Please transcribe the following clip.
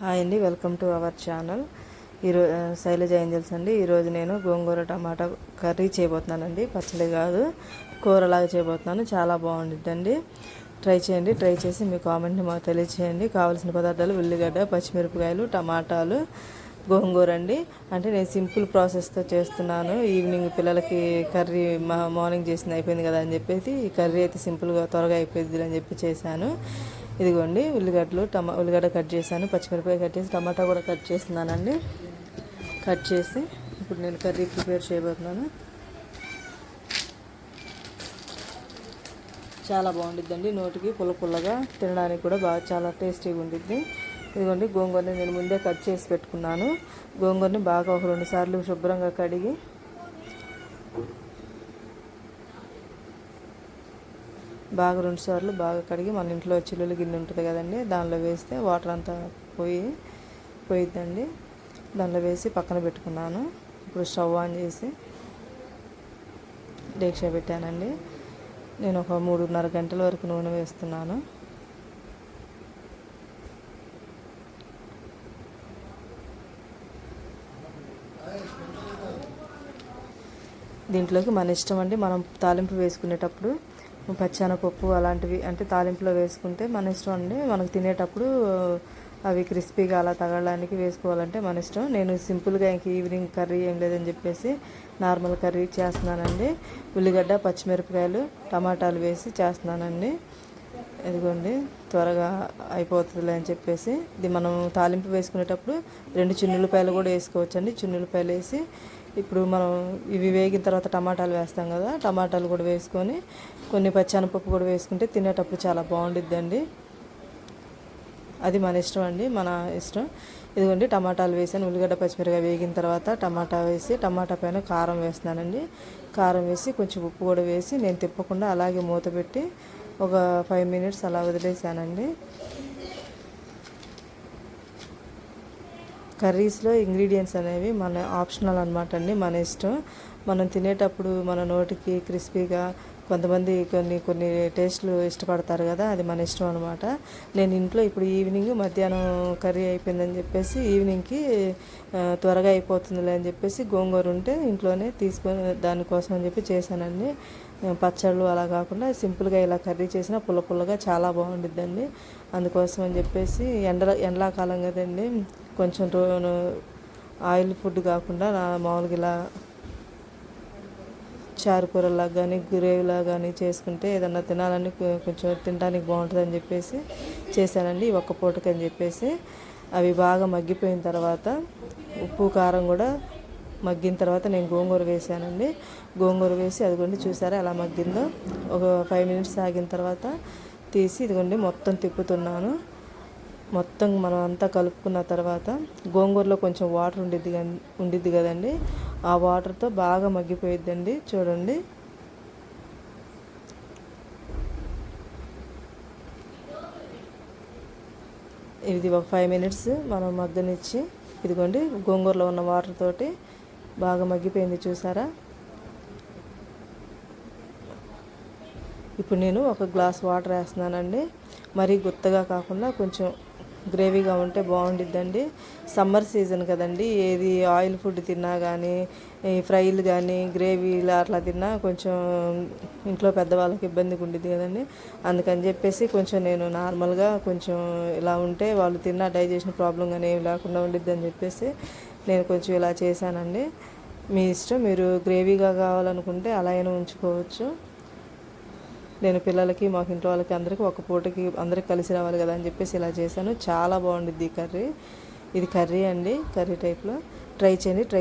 Hi అండి welcome to our channel. ఈరో Shailaja angels అండి. ఈరోజు నేను గోంగూర టమాటా కర్రీ చేయబోతున్నానండి. పచ్చడి కాదు కూరలాగా చేయబోతున్నాను. చాలా బాగుండిద్దండి. ట్రై చేయండి ట్రై చేసి మీ కామెంట్ని మాకు తెలియచేయండి. కావాల్సిన పదార్థాలు ఉల్లిగడ్డ పచ్చిమిరపకాయలు టమాటాలు గోంగూర అండి. అంటే నేను సింపుల్ ప్రాసెస్తో చేస్తున్నాను. ఈవినింగ్ పిల్లలకి కర్రీ మా మార్నింగ్ చేసింది అయిపోయింది కదా అని చెప్పేసి ఈ కర్రీ అయితే సింపుల్గా త్వరగా అయిపోయింది అని చెప్పి చేశాను. ఇదిగోండి ఉల్లిగడ్డలు టమా ఉల్లిగడ్డ కట్ చేశాను పచ్చిమిరపకాయ కట్ చేసి టమాటా కూడా కట్ చేస్తున్నానండి. కట్ చేసి ఇప్పుడు నేను కర్రీ ప్రిపేర్ చేయబోతున్నాను. చాలా బాగుండిద్దండి నోటికి పుల్ల పుల్లగా తినడానికి కూడా బాగా చాలా టేస్టీగా ఉండిద్ది. ఇదిగోండి గోంగూరని నేను ముందే కట్ చేసి పెట్టుకున్నాను. గోంగూరని బాగా ఒక రెండు సార్లు శుభ్రంగా కడిగి బాగా రెండు సార్లు బాగా కడిగి మన ఇంట్లో చిల్లులు గిన్నె ఉంటుంది కదండి దానిలో వేస్తే వాటర్ అంతా పోయి పోయిద్దండి. దానిలో వేసి పక్కన పెట్టుకున్నాను. ఇప్పుడు స్టవ్ ఆన్ చేసి డేక్ష పెట్టానండి. నేను ఒక మూడున్నర గంటల వరకు నూనె వేస్తున్నాను. దీంట్లోకి మన ఇష్టం అండి మనం తాలింపు వేసుకునేటప్పుడు పచ్చెనపప్పు అలాంటివి అంటే తాలింపులో వేసుకుంటే మన ఇష్టం అండి. మనకు తినేటప్పుడు అవి క్రిస్పీగా అలా తగలడానికి వేసుకోవాలంటే మన ఇష్టం. నేను సింపుల్గా ఇంక ఈవినింగ్ కర్రీ ఏం లేదని చెప్పేసి నార్మల్ కర్రీ చేస్తున్నానండి. ఉల్లిగడ్డ పచ్చిమిరపకాయలు టమాటాలు వేసి చేస్తున్నానండి. ఇదిగోండి త్వరగా అయిపోతుంది అని చెప్పేసి ఇది మనం తాలింపు వేసుకునేటప్పుడు రెండు చిన్నులపాయలు కూడా వేసుకోవచ్చండి. చిన్నులపాయలు వేసి ఇప్పుడు మనం ఇవి వేగిన తర్వాత టమాటాలు వేస్తాం కదా టమాటాలు కూడా వేసుకొని కొన్ని పచ్చనపప్పు కూడా వేసుకుంటే తినేటప్పుడు చాలా బాగుండిద్దండి. అది మన ఇష్టం అండి మన ఇష్టం. ఇదిగోండి టమాటాలు వేసాను. ఉల్లిగడ్డ పచ్చిమిరకాయ వేగిన తర్వాత టమాటా వేసి టమాటా పైన కారం వేస్తున్నానండి. కారం వేసి కొంచెం ఉప్పు కూడా వేసి నేను తిప్పకుండా అలాగే మూత పెట్టి ఒక ఫైవ్ మినిట్స్ అలా వదిలేసానండి. కర్రీస్లో ఇంగ్రీడియంట్స్ అనేవి మన ఆప్షనల్ అనమాట అండి మన ఇష్టం. మనం తినేటప్పుడు మన నోటికి క్రిస్పీగా కొంతమంది కొన్ని కొన్ని టేస్ట్లు ఇష్టపడతారు కదా అది మన ఇష్టం అనమాట నేను ఇంట్లో ఇప్పుడు ఈవినింగ్ మధ్యాహ్నం కర్రీ అయిపోయిందని చెప్పేసి ఈవినింగ్కి త్వరగా అయిపోతుందిలే అని చెప్పేసి గోంగూర ఉంటే ఇంట్లోనే తీసుకొని దానికోసం అని చెప్పి చేశానండి. పచ్చళ్ళు అలా కాకుండా సింపుల్గా ఇలా కర్రీ చేసినా పుల్ల పుల్లగా చాలా బాగుండిద్దండి. అందుకోసం అని చెప్పేసి ఎండ ఎండాకాలం కదండి కొంచెం ఆయిల్ ఫుడ్ కాకుండా నా మామూలుగా ఇలా చారు కూరలాగా కానీ గ్రేవీలా కానీ చేసుకుంటే ఏదన్నా తినాలని కొంచెం తినడానికి బాగుంటుంది అని చెప్పేసి చేశానండి. ఒక్క పూటకి అని చెప్పేసి అవి బాగా మగ్గిపోయిన తర్వాత ఉప్పు కారం కూడా మగ్గిన తర్వాత నేను గోంగూర వేసానండి గోంగూర వేసి అదిగోండి చూసారా ఎలా మగ్గిందో. ఒక ఫైవ్ మినిట్స్ ఆగిన తర్వాత తీసి ఇదిగోండి మొత్తం తిప్పుతున్నాను. మొత్తం మనం అంతా కలుపుకున్న తర్వాత గోంగూరలో కొంచెం వాటర్ ఉండిద్ది ఉండిద్ది కదండి. ఆ వాటర్తో బాగా మగ్గిపోయిద్దండి. చూడండి. ఇది ఒక ఫైవ్ మినిట్స్ మనం మగ్గనిచ్చి ఇదిగోండి గోంగూరలో ఉన్న వాటర్ తోటి బాగా మగ్గిపోయింది చూసారా? ఇప్పుడు నేను ఒక గ్లాస్ వాటర్ వేస్తున్నానండి. మరీ గుత్తగా కాకుండా కొంచెం గ్రేవీగా ఉంటే బాగుండిద్దండి. సమ్మర్ సీజన్ కదండి. ఏది ఆయిల్ ఫుడ్ తిన్నా కానీ ఫ్రైలు కానీ గ్రేవీలు అట్లా తిన్నా కొంచెం ఇంట్లో పెద్దవాళ్ళకి ఇబ్బందిగా ఉండిద్ది కదండి. అందుకని చెప్పేసి కొంచెం నేను నార్మల్గా కొంచెం ఇలా ఉంటే వాళ్ళు తిన్నా డైజెషన్ ప్రాబ్లం కానీ ఏమి లేకుండా ఉండిద్ది అని చెప్పేసి నేను కొంచెం ఇలా చేశానండి. మీ ఇష్టం. మీరు గ్రేవీగా కావాలనుకుంటే అలా అయినా ఉంచుకోవచ్చు. నేను పిల్లలకి మాకు ఇంట్లో వాళ్ళకి అందరికీ ఒక పూటకి అందరికి కలిసి రావాలి కదా అని చెప్పేసి ఇలా చేశాను. చాలా బాగుండిద్ది ఈ కర్రీ. ఇది కర్రీ అండి కర్రీ టైప్లో. ట్రై చేయండి ట్రై